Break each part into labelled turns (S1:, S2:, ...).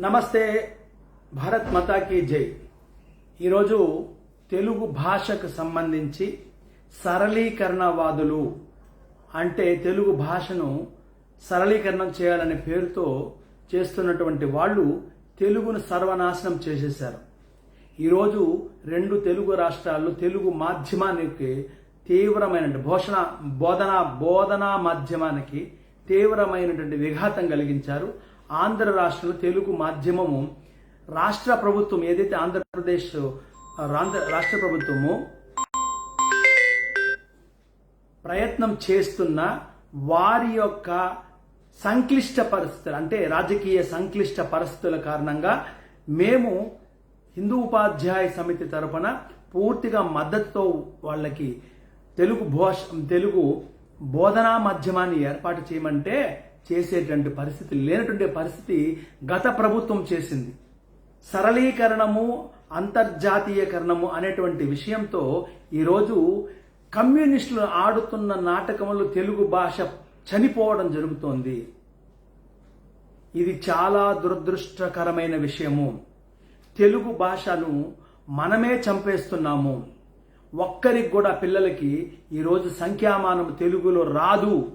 S1: నమస్తే భారత్ మతాకి జై. ఈరోజు తెలుగు భాషకు సంబంధించి సరళీకరణవాదులు అంటే తెలుగు భాషను సరళీకరణం చేయాలనే పేరుతో చేస్తున్నటువంటి వాళ్ళు తెలుగును సర్వనాశనం చేసేశారు. ఈరోజు రెండు తెలుగు రాష్ట్రాల్లో తెలుగు మాధ్యమానికి తీవ్రమైన భోషణ బోధన బోధనా మాధ్యమానికి తీవ్రమైనటువంటి విఘాతం కలిగించారు. ఆంధ్ర రాష్ట్రంలో తెలుగు మాధ్యమము రాష్ట్ర ప్రభుత్వం ఏదైతే ఆంధ్రప్రదేశ్ రాష్ట్ర ప్రభుత్వము ప్రయత్నం చేస్తున్న వారి యొక్క సంక్లిష్ట పరిస్థితులు అంటే రాజకీయ సంక్లిష్ట పరిస్థితుల కారణంగా మేము హిందూ ఉపాధ్యాయ సమితి తరపున పూర్తిగా మద్దతుతో వాళ్ళకి తెలుగు భాష తెలుగు బోధనా మాధ్యమాన్ని ఏర్పాటు చేయమంటే చేసేటువంటి పరిస్థితి లేనటువంటి పరిస్థితి గత ప్రభుత్వం చేసింది. సరళీకరణము అంతర్జాతీయకరణము అనేటువంటి విషయంతో ఈరోజు కమ్యూనిస్టులు ఆడుతున్న నాటకంలో తెలుగు భాష చనిపోవడం జరుగుతోంది. ఇది చాలా దురదృష్టకరమైన విషయము. తెలుగు భాషను మనమే చంపేస్తున్నాము. ఒక్కరికి కూడా పిల్లలకి ఈరోజు సంఖ్యామానం తెలుగులో రాదు.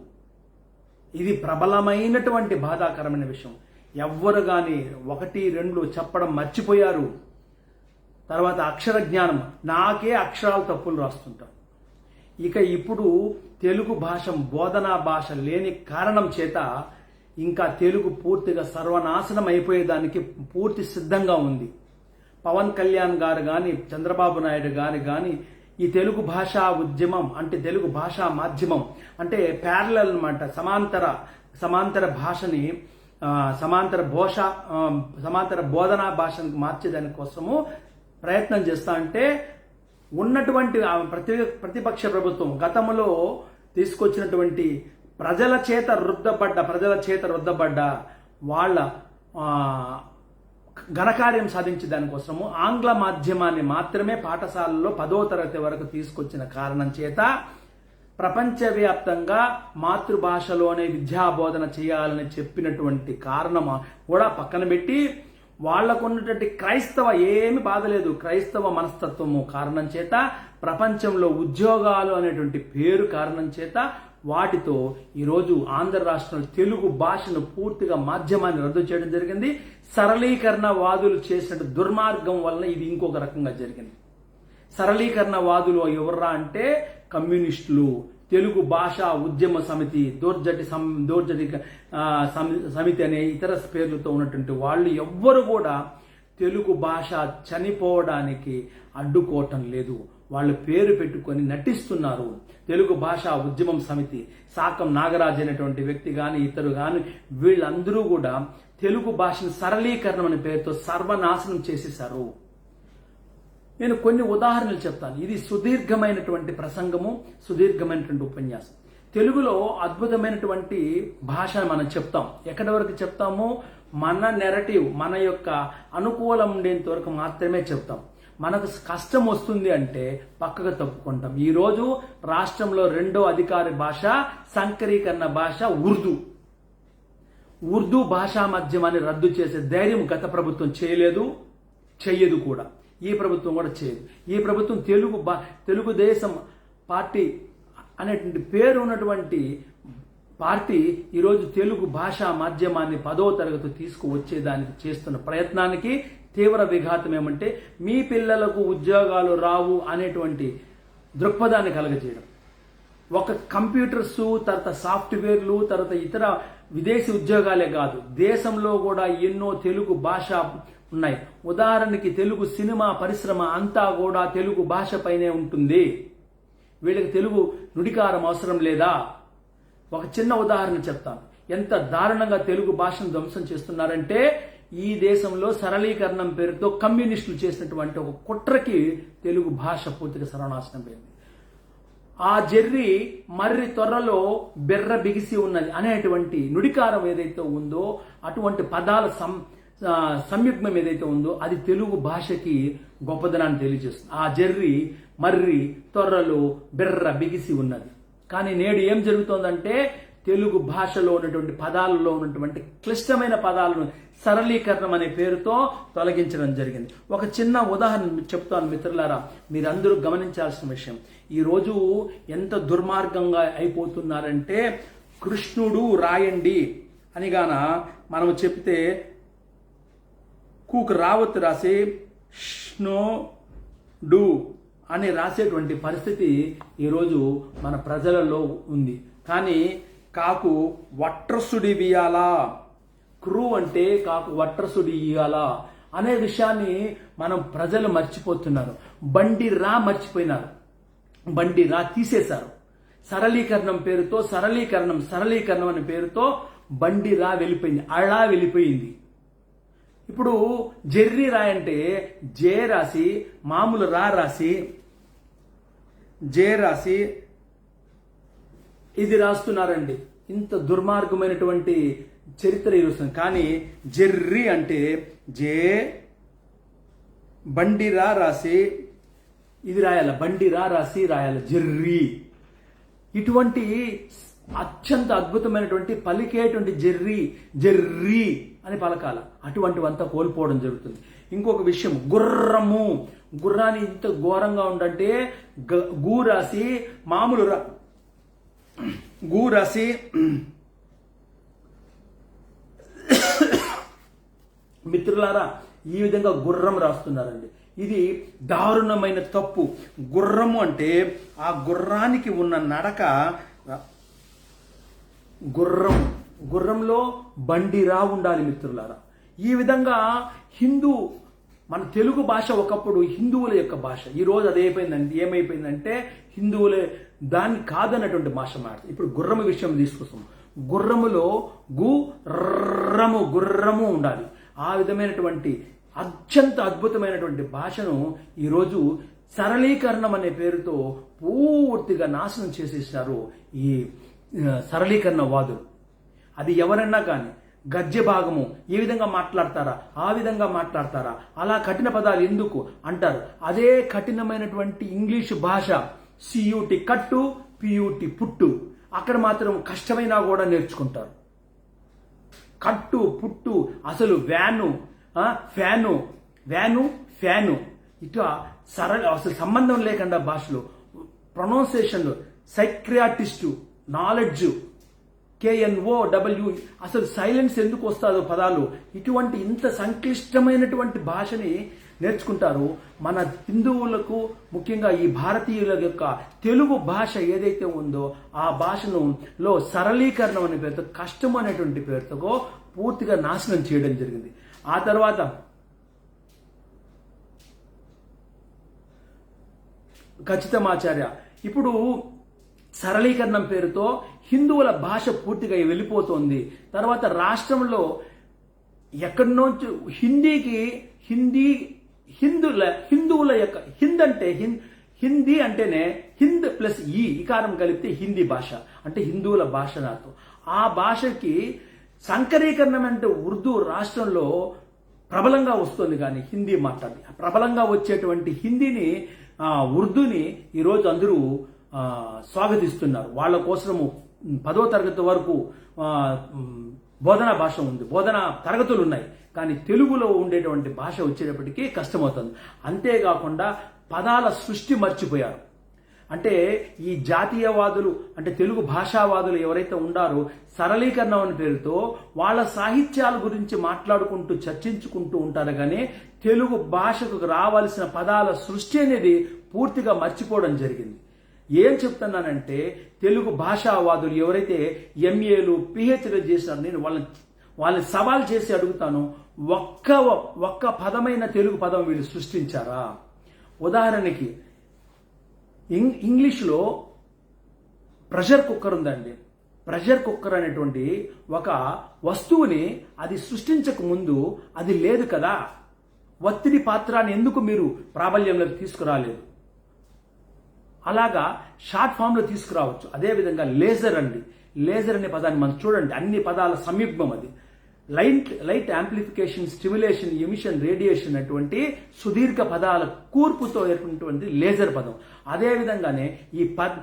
S1: ఇది ప్రబలమైనటువంటి బాధాకరమైన విషయం. ఎవ్వరు కానీ ఒకటి రెండు చెప్పడం మర్చిపోయారు. తర్వాత అక్షర జ్ఞానం. నాకే అక్షరాలు తప్పులు రాస్తుంటాం ఇక ఇప్పుడు తెలుగు భాష బోధనా భాష లేని కారణం చేత ఇంకా తెలుగు పూర్తిగా సర్వనాశనం అయిపోయేదానికి పూర్తి సిద్ధంగా ఉంది. పవన్ కళ్యాణ్ గారు కానీ చంద్రబాబు నాయుడు గారు కానీ ఈ తెలుగు భాషా ఉద్యమం అంటే తెలుగు భాషా మాధ్యమం అంటే ప్యారల అనమాట సమాంతర సమాంతర భాషని సమాంతర భాష సమాంతర బోధనా భాషను మార్చేదాని కోసము ప్రయత్నం చేస్తా అంటే ఉన్నటువంటి ప్రతి ప్రతిపక్ష ప్రభుత్వం గతంలో తీసుకొచ్చినటువంటి ప్రజల చేత రుద్దబడ్డ ప్రజల చేత రుద్దబడ్డ వాళ్ళ ఘనకార్యం సాధించే దానికోసము ఆంగ్ల మాధ్యమాన్ని మాత్రమే పాఠశాలలో పదో తరగతి వరకు తీసుకొచ్చిన కారణం చేత ప్రపంచవ్యాప్తంగా మాతృభాషలోనే విద్యాబోధన చేయాలని చెప్పినటువంటి కారణం కూడా పక్కన పెట్టి వాళ్ళకున్నటువంటి క్రైస్తవ ఏమి బాధలేదు. క్రైస్తవ మనస్తత్వము కారణం చేత ప్రపంచంలో ఉద్యోగాలు అనేటువంటి పేరు కారణం చేత వాటితో ఈరోజు ఆంధ్ర రాష్ట్రంలో తెలుగు భాషను పూర్తిగా మాధ్యమాన్ని రద్దు చేయడం జరిగింది. సరళీకరణ వాదులు చేసిన దుర్మార్గం వలన ఇది ఇంకొక రకంగా జరిగింది. సరళీకరణ వాదులు ఎవర్రా అంటే కమ్యూనిస్టులు. తెలుగు భాషా ఉద్యమ సమితి దోర్జటి సం- దోర్జటి సమి- సమితి అనే ఇతర పేర్లతో ఉన్నటువంటి వాళ్ళు ఎవ్వరు కూడా తెలుగు భాష చనిపోవడానికి అడ్డుకోవటం లేదు. వాళ్ళు పేరు పెట్టుకొని నటిస్తున్నారు. తెలుగు భాషా ఉద్యమం సమితి సాకం నాగరాజ్ అనేటువంటి వ్యక్తి కానీ ఇతరు కానీ వీళ్ళందరూ కూడా తెలుగు భాషను సరళీకరణం అనే పేరుతో సర్వనాశనం చేసేశారు. నేను కొన్ని ఉదాహరణలు చెప్తాను. ఇది సుదీర్ఘమైనటువంటి ప్రసంగము సుదీర్ఘమైనటువంటి ఉపన్యాసం. తెలుగులో అద్భుతమైనటువంటి భాష మనం చెప్తాం. ఎక్కడి వరకు చెప్తాము? మన నెరటివ్ మన యొక్క అనుకూలం ఉండేంత వరకు మాత్రమే చెప్తాం. మనకు కష్టం వస్తుంది అంటే పక్కకు తప్పుకుంటాం. ఈరోజు రాష్ట్రంలో రెండో అధికార భాష సంకరీకరణ భాష ఉర్దూ. ఉర్దూ భాషా మాధ్యమాన్ని రద్దు చేసే ధైర్యం గత ప్రభుత్వం చేయలేదు చెయ్యదు కూడా. ఈ ప్రభుత్వం కూడా చేయదు. ఈ ప్రభుత్వం తెలుగు తెలుగుదేశం పార్టీ అనేటువంటి పేరు ఉన్నటువంటి పార్టీ ఈరోజు తెలుగు భాషా మాధ్యమాన్ని పదో తరగతి తీసుకువచ్చేదానికి చేస్తున్న ప్రయత్నానికి తీవ్ర విఘాతం ఏమంటే మీ పిల్లలకు ఉద్యోగాలు రావు అనేటువంటి దృక్పథాన్ని కలగజేయడం. ఒక కంప్యూటర్స్ తర్వాత సాఫ్ట్వేర్లు తర్వాత ఇతర విదేశీ ఉద్యోగాలే కాదు దేశంలో కూడా ఎన్నో తెలుగు భాష ఉన్నాయి. ఉదాహరణకి తెలుగు సినిమా పరిశ్రమ అంతా కూడా తెలుగు భాష పైనే ఉంటుంది. వీళ్ళకి తెలుగు నుడికారం అవసరం లేదా? ఒక చిన్న ఉదాహరణ చెప్తాను. ఎంత దారుణంగా తెలుగు భాషను ధ్వంసం చేస్తున్నారంటే ఈ దేశంలో సరళీకరణం పేరుతో కమ్యూనిస్టులు చేసినటువంటి ఒక కుట్రకి తెలుగు భాష పూర్తిగా సర్వనాశనం పోయింది ఆ జెర్రి మర్రి త్వరలో బెర్ర బిగిసి ఉన్నది అనేటువంటి నుడికారం ఏదైతే ఉందో అటువంటి పదాల సం సంయుగ్మం ఏదైతే ఉందో అది తెలుగు భాషకి గొప్పదనాన్ని తెలియజేస్తుంది. ఆ జర్రి మర్రి త్వరలో బెర్ర బిగిసి ఉన్నది. కానీ నేడు ఏం జరుగుతోందంటే తెలుగు భాషలో ఉన్నటువంటి పదాలలో ఉన్నటువంటి క్లిష్టమైన పదాలను సరళీకరణం అనే పేరుతో తొలగించడం జరిగింది. ఒక చిన్న ఉదాహరణ చెప్తాను మిత్రులారా. మీరందరూ గమనించాల్సిన విషయం. ఈరోజు ఎంత దుర్మార్గంగా అయిపోతున్నారంటే కృష్ణుడు రాయండి అని గాన మనం చెప్తే కూకు రావత్ రాసి స్నో డు అని రాసేటువంటి పరిస్థితి ఈరోజు మన ప్రజలలో ఉంది. కానీ కాకు వట్రసుడి వియాలా క్రూ అంటే కాకు వట్రసుడి ఇయ్యాలా అనే విషయాన్ని మనం ప్రజలు మర్చిపోతున్నారు. బండి రా మర్చిపోయినారు. బండి రా తీసేశారు. సరళీకరణం పేరుతో సరళీకరణం సరళీకరణం అనే పేరుతో బండి రా వెళ్ళిపోయింది. అలా వెళ్ళిపోయింది. ఇప్పుడు జెర్రీ రా అంటే జే రాసి మామూలు రా రాసి జే రాసి ఇది రాస్తున్నారండి. ఇంత దుర్మార్గమైనటువంటి చరిత్ర ఈరోజు కానీ జెర్రీ అంటే జే బండిరా రాసి ఇది రాయాల. బండిరా రాసి రాయాల. జెర్రీ. ఇటువంటి అత్యంత అద్భుతమైనటువంటి పలికేటువంటి జెర్రీ జెర్రీ అని పలకాల. అటువంటివంతా కోల్పోవడం జరుగుతుంది. ఇంకొక విషయం గుర్రము. గుర్రాన్ని ఇంత ఘోరంగా ఉండంటే గ- గూ రాసి మామూలు రా గు రాసి మిత్రులారా ఈ విధంగా గుర్రం రాస్తున్నారండి. ఇది దారుణమైన తప్పు. గుర్రము అంటే ఆ గుర్రానికి ఉన్న నడక గుర్రం. గుర్రంలో బండిరా ఉండాలి మిత్రులారా. ఈ విధంగా హిందూ మన తెలుగు భాష ఒకప్పుడు హిందువుల యొక్క భాష. ఈ రోజు అది ఏమైపోయిందంటే హిందువులే దాన్ని కాదన్నటువంటి భాష మాట ఇప్పుడు గుర్రము విషయం తీసుకొస్తాం. గుర్రములో గుర్రము గుర్రము ఉండాలి. ఆ విధమైనటువంటి అత్యంత అద్భుతమైనటువంటి భాషను ఈరోజు సరళీకరణం అనే పేరుతో పూర్తిగా నాశనం చేసేసారు ఈ సరళీకరణ వాదులు. అది ఎవరన్నా కానీ గద్య భాగము ఏ విధంగా మాట్లాడతారా ఆ విధంగా మాట్లాడతారా అలా కఠిన పదాలు ఎందుకు అంటారు. అదే కఠినమైనటువంటి ఇంగ్లీషు భాష సియూటి కట్టు పియూటి పుట్టు. అక్కడ మాత్రం కష్టమైనా కూడా నేర్చుకుంటారు. కట్టు పుట్టు అసలు వ్యాను ఫ్యాను వ్యాను ఫ్యాను. ఇట్లా సరళ అసలు సంబంధం లేకుండా భాషలు. ప్రొనౌన్సియేషన్లు psychiatrist knowledge K N O W అసలు సైలెన్స్ ఎందుకు వస్తుందో పదాలు. ఇటువంటి ఇంత సంక్లిష్టమైనటువంటి భాషని నేర్చుకుంటారు. మన హిందువులకు ముఖ్యంగా ఈ భారతీయుల యొక్క తెలుగు భాష ఏదైతే ఉందో ఆ భాషను లో సరళీకరణం అనే పేరుతో కష్టం అనేటువంటి పేరుతో పూర్తిగా నాశనం చేయడం జరిగింది. ఆ తర్వాత ఖచ్చితమాచార్య ఇప్పుడు సరళీకరణం పేరుతో హిందువుల భాష పూర్తిగా వెళ్ళిపోతోంది. తర్వాత రాష్ట్రంలో ఎక్కడి నుంచి హిందీకి హిందీ హిందువుల హిందువుల యొక్క హింద్ అంటే హింద్ హిందీ అంటేనే హింద్ ప్లస్ ఈ ఇకారం కలిపితే హిందీ భాష అంటే హిందువుల భాష నాతో. ఆ భాషకి సంకరీకరణం అంటే ఉర్దూ రాష్ట్రంలో ప్రబలంగా వస్తుంది కానీ హిందీ మాట్లాడి ప్రబలంగా వచ్చేటువంటి హిందీని ఉర్దూని ఈరోజు అందరూ స్వాగతిస్తున్నారు. వాళ్ళ కోసము పదో తరగతి వరకు బోధనా భాష ఉంది. బోధనా తరగతులు ఉన్నాయి. కానీ తెలుగులో ఉండేటువంటి భాష వచ్చేటప్పటికీ కష్టమవుతుంది. అంతేకాకుండా పదాల సృష్టి మర్చిపోయారు. అంటే ఈ జాతీయవాదులు అంటే తెలుగు భాషావాదులు ఎవరైతే ఉండారో సరళీకరణ అనే పేరుతో వాళ్ళ సాహిత్యాల గురించి మాట్లాడుకుంటూ చర్చించుకుంటూ ఉంటారు కానీ తెలుగు భాషకు రావాల్సిన పదాల సృష్టి అనేది పూర్తిగా మర్చిపోవడం జరిగింది. ఏం చెప్తున్నానంటే తెలుగు భాషావాదులు ఎవరైతే ఎంఏలు పిహెచ్డీ చేశారు నేను వాళ్ళని వాళ్ళని సవాల్ చేసి అడుగుతాను ఒక్క ఒక్క పదమైన తెలుగు పదం వీళ్ళు సృష్టించారా? ఉదాహరణకి ఇంగ్ ఇంగ్లీష్లో ప్రెషర్ కుక్కర్ ఉందండి. ప్రెషర్ కుక్కర్ అనేటువంటి ఒక వస్తువుని అది సృష్టించక ముందు అది లేదు కదా. ఒత్తిడి పాత్రాన్ని ఎందుకు మీరు ప్రాబల్యంలోకి తీసుకురాలేదు? అలాగా షార్ట్ ఫామ్లో తీసుకురావచ్చు. అదే విధంగా లేజర్ అండి. లేజర్ అనే పదాన్ని మనం చూడండి. అన్ని పదాల సమీపం అది. Light light amplification stimulation emission radiation అటువంటి సుదీర్ఘ పదాల కూర్పుతో ఏర్పడినటువంటి లేజర్ పదం. అదే విధంగానే ఈ పద్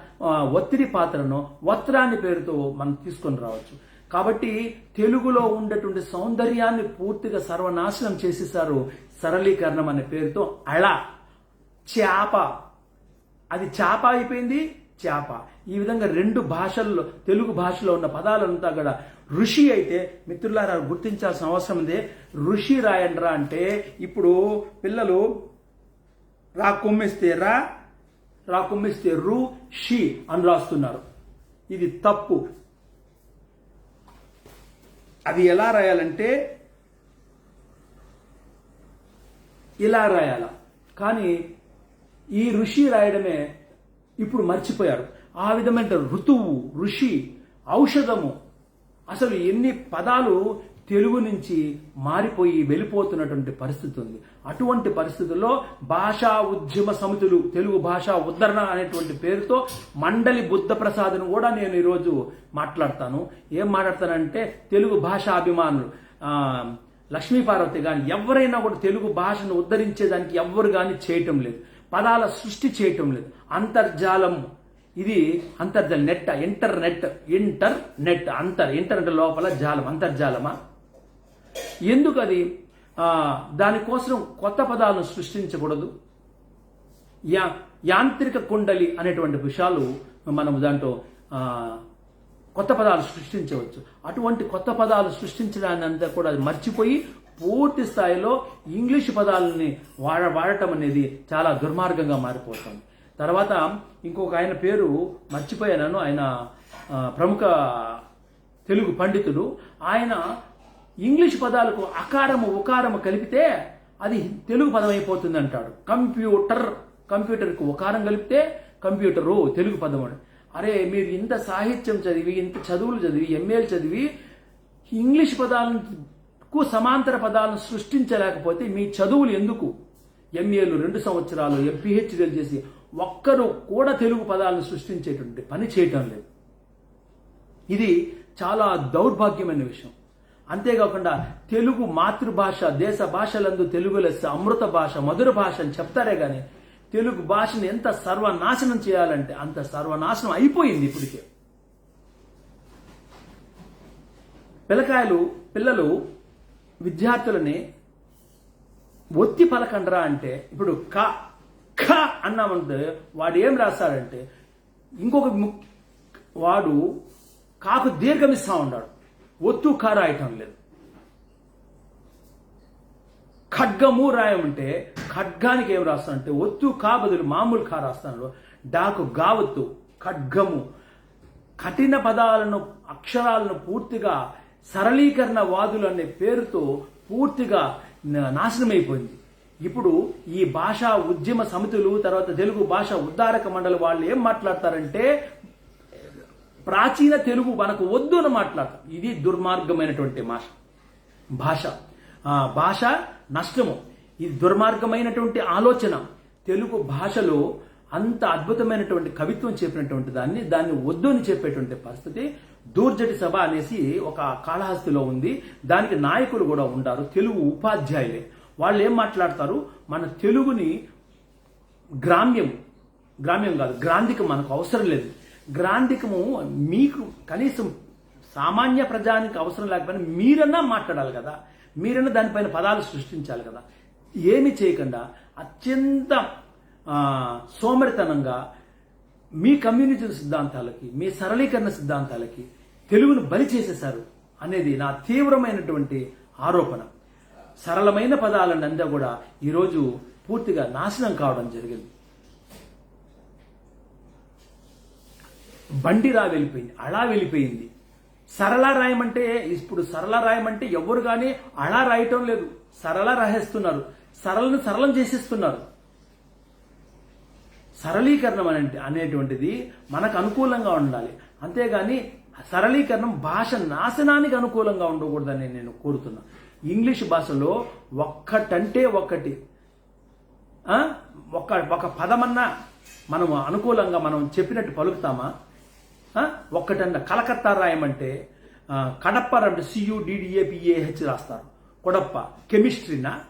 S1: ఒత్తిడి పాత్రను వత్రాన్ని పేరుతో మనం తీసుకొని రావచ్చు. కాబట్టి తెలుగులో ఉండేటువంటి సౌందర్యాన్ని పూర్తిగా సర్వనాశనం చేసేసారు సరళీకరణం అనే పేరుతో అళ చేప అది చేప అయిపోయింది చేప ఈ విధంగా రెండు భాషల్లో తెలుగు భాషలో ఉన్న పదాలంతా కూడా ఋషి అయితే మిత్రులారా గుర్తించాల్సిన అవసరం ఉంది. ఋషి రాయండ్రా అంటే ఇప్పుడు పిల్లలు రా కొమ్మిస్తే రా రా కొమ్మిస్తే రు షి అని రాస్తున్నారు. ఇది తప్పు. అది ఎలా రాయాలంటే ఇలా రాయాల. కానీ ఈ ఋషి రాయడమే ఇప్పుడు మర్చిపోయారు. ఆ విధమైన ఋతువు ఋషి ఔషధము అసలు ఎన్ని పదాలు తెలుగు నుంచి మారిపోయి వెళ్ళిపోతున్నటువంటి పరిస్థితి ఉంది. అటువంటి పరిస్థితుల్లో భాషా ఉద్యమ సమితులు తెలుగు భాషా ఉద్ధరణ అనేటువంటి పేరుతో మండలి బుద్ధ ప్రసాద్ను కూడా నేను ఈరోజు మాట్లాడతాను. ఏం మాట్లాడతానంటే తెలుగు భాషా అభిమానులు. లక్ష్మీపార్వతి కానీ ఎవరైనా కూడా తెలుగు భాషను ఉద్ధరించేదానికి ఎవ్వరు కానీ చేయటం లేదు. పదాల సృష్టి చేయటం లేదు. అంతర్జాలం ఇది అంతర్జాల నెట్ ఇంటర్నెట్ ఇంటర్ నెట్ అంతర్ ఇంటర్నెట్ లోపల జాలం అంతర్జాలమా? ఎందుకు అది దానికోసం కొత్త పదాలను సృష్టించకూడదు. యా యాంత్రిక కుండలి అనేటువంటి విషయాలు మనం దాంట్లో కొత్త పదాలు సృష్టించవచ్చు. అటువంటి కొత్త పదాలు సృష్టించడానంతా కూడా అది మర్చిపోయి పూర్తి స్థాయిలో ఇంగ్లీష్ పదాలని వాడ వాడటం అనేది చాలా దుర్మార్గంగా మారిపోతుంది. తర్వాత ఇంకొక ఆయన పేరు మర్చిపోయాను. ఆయన ప్రముఖ తెలుగు పండితుడు ఆయన ఇంగ్లీష్ పదాలకు అకారము ఉకారము కలిపితే అది తెలుగు పదం అయిపోతుంది అంటాడు కంప్యూటర్ కంప్యూటర్కు ఉకారం కలిపితే కంప్యూటరు తెలుగు పదం అని అరే మీరు ఇంత సాహిత్యం చదివి ఇంత చదువులు చదివి ఎంఏలు చదివి ఇంగ్లీష్ పదాలకు సమాంతర పదాలను సృష్టించలేకపోతే మీ చదువులు ఎందుకు? ఎంఏలు రెండు సంవత్సరాలు ఎంపీహెచ్డీలు చేసి ఒక్కరు కూడా తెలుగు పదాలను సృష్టించేటువంటి పని చేయటం లేదు. ఇది చాలా దౌర్భాగ్యమైన విషయం. అంతేకాకుండా తెలుగు మాతృభాష దేశ భాషలందు తెలుగు లెస్స అమృత భాష మధుర భాష అని చెప్తారే కానీ తెలుగు భాషను ఎంత సర్వనాశనం చేయాలంటే అంత సర్వనాశనం అయిపోయింది ఇప్పటికే. పిల్లకాయలు పిల్లలు విద్యార్థులని ఒత్తి పలకండ్రా అంటే ఇప్పుడు క ఖ అన్నామంటే వాడు ఏం రాస్తాడంటే ఇంకొక వాడు కాకు దీర్ఘమిస్తా ఉన్నాడు ఒత్తు కా రాయటం లేదు. ఖడ్గము రాయమంటే ఖడ్గానికి ఏం రాస్తానంటే ఒత్తు కా బదులు మామూలు కా రాస్తాను డాకు గావత్తు ఖడ్గము. కఠిన పదాలను అక్షరాలను పూర్తిగా సరళీకరణ వాదులు అనే పేరుతో పూర్తిగా నాశనమైపోయింది. ఇప్పుడు ఈ భాషా ఉద్యమ సమితులు తర్వాత తెలుగు భాష ఉద్ధారక మండలి వాళ్ళు ఏం మాట్లాడతారంటే ప్రాచీన తెలుగు మనకు వద్దు అని మాట్లాడతారు. ఇది దుర్మార్గమైనటువంటి భాష భాష. ఆ, భాష నష్టము. ఇది దుర్మార్గమైనటువంటి ఆలోచన. తెలుగు భాషలో అంత అద్భుతమైనటువంటి కవిత్వం చెప్పినటువంటి దాన్ని దాన్ని వద్దు అని చెప్పేటువంటి పరిస్థితి దూర్జటి సభ అనేసి ఒక కాళహస్తిలో ఉంది. దానికి నాయకులు కూడా ఉంటారు తెలుగు ఉపాధ్యాయులే. వాళ్ళు ఏం మాట్లాడతారు? మన తెలుగుని గ్రామ్యం గ్రామ్యం కాదు గ్రాంధికం మనకు అవసరం లేదు. గ్రాంధికము మీకు కనీసం సామాన్య ప్రజానికి అవసరం లేకపోయినా మీరన్నా మాట్లాడాలి కదా. మీరన్నా దానిపైన పదాలు సృష్టించాలి కదా. ఏమి చేయకుండా అత్యంత సోమరితనంగా మీ కమ్యూనిటీ సిద్ధాంతాలకి మీ సరళీకరణ సిద్ధాంతాలకి తెలుగును బలి చేసేశారు అనేది నా తీవ్రమైనటువంటి ఆరోపణ. సరళమైన పదాలను అంతా కూడా ఈరోజు పూర్తిగా నాశనం కావడం జరిగింది. బండిరా వెళ్ళిపోయింది అలా వెళ్ళిపోయింది. సరళ రాయమంటే ఇప్పుడు సరళ రాయమంటే ఎవరు కానీ అలా రాయటం లేదు. సరళ రాసేస్తున్నారు. సరళను సరళం చేసేస్తున్నారు. సరళీకరణం అనే అనేటువంటిది మనకు అనుకూలంగా ఉండాలి. అంతేగాని సరళీకరణం భాష నాశనానికి అనుకూలంగా ఉండకూడదని నేను కోరుతున్నాను ఇంగ్లీష్ భాషలో ఒక్కటంటే ఒక్కటి ఒక ఒక పదమన్నా మనం అనుకూలంగా మనం చెప్పినట్టు పలుకుతామా? ఒక్కటన్నా కలకత్తా రాయమంటే కడప్ప అంటే సియుడిడిఏపిఏహెచ్ రాస్తారు. కొడప్ప కెమిస్ట్రీనా?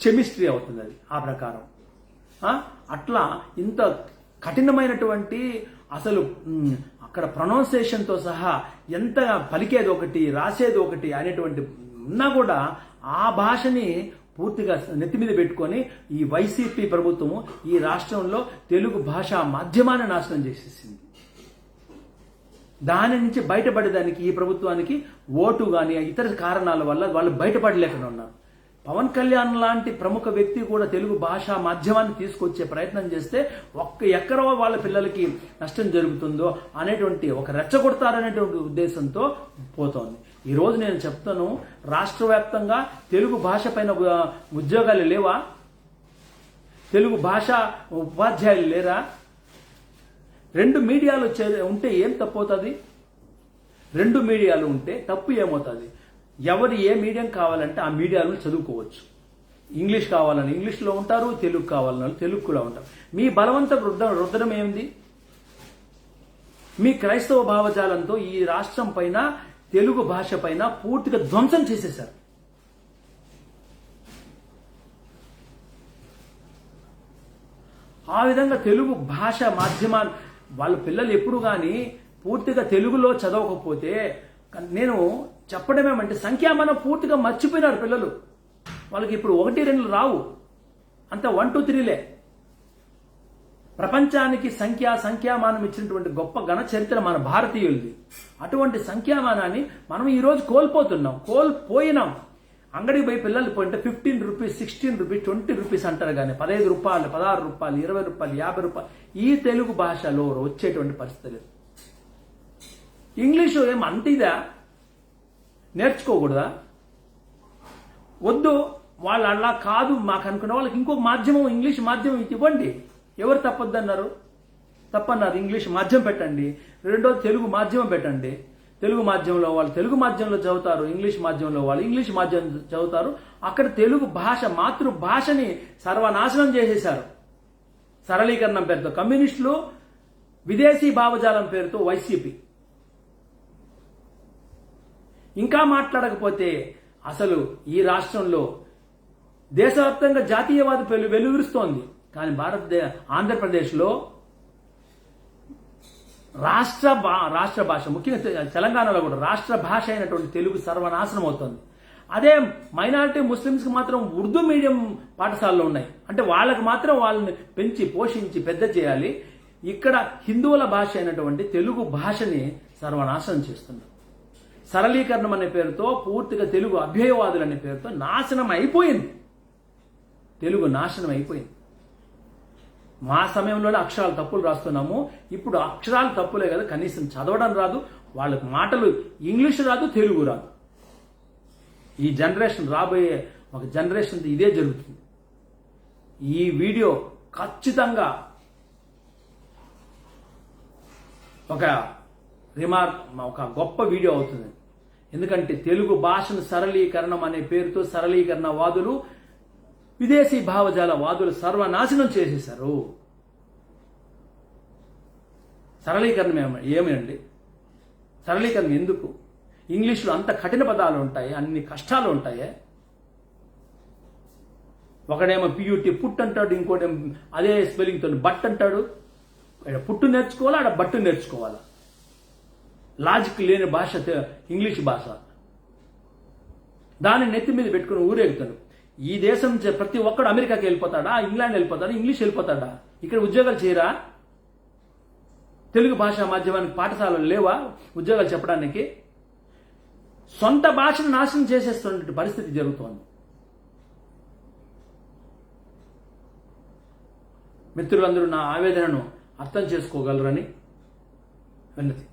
S1: కెమిస్ట్రీ అవుతుంది అది ఆ ప్రకారం. అట్లా ఇంత కఠినమైనటువంటి అసలు అక్కడ ప్రొనౌన్సియేషన్తో సహా ఎంత పలికేది ఒకటి రాసేది ఒకటి అనేటువంటి ఉన్నా కూడా ఆ భాషని పూర్తిగా నెత్తి మీద పెట్టుకొని ఈ వైసీపీ ప్రభుత్వము ఈ రాష్ట్రంలో తెలుగు భాషా మాధ్యమాన్ని నాశనం చేసేసింది. దాని నుంచి బయటపడేదానికి ఈ ప్రభుత్వానికి ఓటు కానీ ఇతర కారణాల వల్ల వాళ్ళు బయటపడలేకుండా ఉన్నారు. పవన్ కళ్యాణ్ లాంటి ప్రముఖ వ్యక్తి కూడా తెలుగు భాషా మాధ్యమాన్ని తీసుకొచ్చే ప్రయత్నం చేస్తే ఒక్క ఎక్కడో వాళ్ళ పిల్లలకి నష్టం జరుగుతుందో అనేటువంటి ఒక రెచ్చగొడతారనేటువంటి ఉద్దేశంతో పోతోంది. ఈరోజు నేను చెప్తాను రాష్ట్ర వ్యాప్తంగా తెలుగు భాష పైన ఉద్యోగాలు లేవా? తెలుగు భాష ఉపాధ్యాయులు లేరా? రెండు మీడియాలు ఉంటే ఏం తప్పు అవుతుంది? రెండు మీడియాలు ఉంటే తప్పు ఏమవుతుంది? ఎవరు ఏ మీడియం కావాలంటే ఆ మీడియాలను చదువుకోవచ్చు. ఇంగ్లీష్ కావాలని ఇంగ్లీష్లో ఉంటారు తెలుగు కావాలని తెలుగు కూడా ఉంటారు. మీ బలవంత రుద్ద రుద్రం ఏంది మీ క్రైస్తవ భావజాలంతో ఈ రాష్ట్రం పైన తెలుగు భాష పైన పూర్తిగా ధ్వంసం చేసేశారు. ఆ విధంగా తెలుగు భాష మాధ్యమాలు వాళ్ళ పిల్లలు ఎప్పుడు కానీ పూర్తిగా తెలుగులో చదవకపోతే నేను చెప్పడం ఏమంటే సంఖ్యామానం పూర్తిగా మర్చిపోయినారు పిల్లలు. వాళ్ళకి ఇప్పుడు ఒకటి రెండు రావు. అంత వన్ టూ త్రీలే ప్రపంచానికి సంఖ్యా సంఖ్యామానం ఇచ్చినటువంటి గొప్ప ఘన చరిత్ర మన భారతీయులది. అటువంటి సంఖ్యామానాన్ని మనం ఈరోజు కోల్పోతున్నాం. కోల్పోయినాం. అంగడికి పోయి పిల్లలు పోయింటే fifteen rupees sixteen rupees twenty rupees అంటారు కానీ పదహైదు రూపాయలు పదహారు రూపాయలు ఇరవై రూపాయలు యాభై రూపాయలు ఈ తెలుగు భాషలో వచ్చేటువంటి పరిస్థితి లేదు. ఇంగ్లీషు ఏం అంత ఇదా? నేర్చుకోకూడదా? వద్దు వాళ్ళు అలా కాదు మాకు అనుకున్న వాళ్ళకి ఇంకొక మాధ్యమం ఇంగ్లీష్ మాధ్యమం ఇవ్వండి. ఎవరు తప్పొద్దన్నారు? తప్పన్నారు ఇంగ్లీష్ మాధ్యమం పెట్టండి. రెండోది తెలుగు మాధ్యమం పెట్టండి. తెలుగు మాధ్యమంలో వాళ్ళు తెలుగు మాధ్యమంలో చదువుతారు ఇంగ్లీష్ మాధ్యమంలో వాళ్ళు ఇంగ్లీష్ మాధ్యమం చదువుతారు. అక్కడ తెలుగు భాష మాతృభాషని సర్వనాశనం చేసేశారు. సరళీకరణం పేరుతో కమ్యూనిస్టులు విదేశీ భావజాలం పేరుతో వైసీపీ. ఇంకా మాట్లాడకపోతే అసలు ఈ రాష్ట్రంలో దేశవ్యాప్తంగా జాతీయవాద పెళ్ళి వెలువరుస్తోంది కానీ భారతదేశ ఆంధ్రప్రదేశ్లో రాష్ట్ర భా- రాష్ట్ర భాష ముఖ్యంగా తెలంగాణలో కూడా రాష్ట్ర భాష అయినటువంటి తెలుగు సర్వనాశనం అవుతుంది అదే మైనారిటీ ముస్లిమ్స్కి మాత్రం ఉర్దూ మీడియం పాఠశాలలో ఉన్నాయి. అంటే వాళ్ళకి మాత్రం వాళ్ళని పెంచి పోషించి పెద్ద చేయాలి. ఇక్కడ హిందువుల భాష అయినటువంటి తెలుగు భాషని సర్వనాశనం చేస్తున్నారు. సరళీకరణం అనే పేరుతో పూర్తిగా తెలుగు అభ్యయవాదులు అనే పేరుతో నాశనం అయిపోయింది. తెలుగు నాశనం అయిపోయింది. మా సమయంలోనే అక్షరాలు తప్పులు రాస్తున్నాము. ఇప్పుడు అక్షరాలు తప్పులే కదా కనీసం చదవడం రాదు. వాళ్ళకి మాటలు ఇంగ్లీష్ రాదు తెలుగు రాదు. ఈ జనరేషన్ రాబోయే ఒక జనరేషన్ ఇదే జరుగుతుంది. ఈ వీడియో ఖచ్చితంగా ఒక రిమార్క్ ఒక గొప్ప వీడియో అవుతుంది. ఎందుకంటే తెలుగు భాషను సరళీకరణం అనే పేరుతో సరళీకరణ వాదులు విదేశీ భావజాల వాదులు సర్వనాశనం చేసేశారు. సరళీకరణం ఏమ ఏమండి సరళీకరణం ఎందుకు? ఇంగ్లీష్లో అంత కఠిన పదాలు ఉంటాయి? అన్ని కష్టాలు ఉంటాయి? ఒకడేమో పియూటీ పుట్ అంటాడు ఇంకోటేమో అదే స్పెల్లింగ్తో బట్ అంటాడు పుట్టు నేర్చుకోవాలా? ఆడ బట్టు నేర్చుకోవాలా? లాజిక్ లేని భాష ఇంగ్లీష్ భాష. దాన్ని నెత్తి మీద పెట్టుకుని ఊరేగుతాడు. ఈ దేశం ప్రతి ఒక్కడు అమెరికాకి వెళ్ళిపోతాడా? ఇంగ్లాండ్ వెళ్ళిపోతాడా? ఇంగ్లీష్ వెళ్ళిపోతాడా? ఇక్కడ ఉద్యోగాలు చేయరా? తెలుగు భాషా మాధ్యమానికి పాఠశాలలు లేవా? ఉద్యోగాలు చెప్పడానికి? సొంత భాషను నాశనం చేసేస్తున్న పరిస్థితి జరుగుతోంది. మిత్రులందరూ నా ఆవేదనను అర్థం చేసుకోగలరని విన్నతి.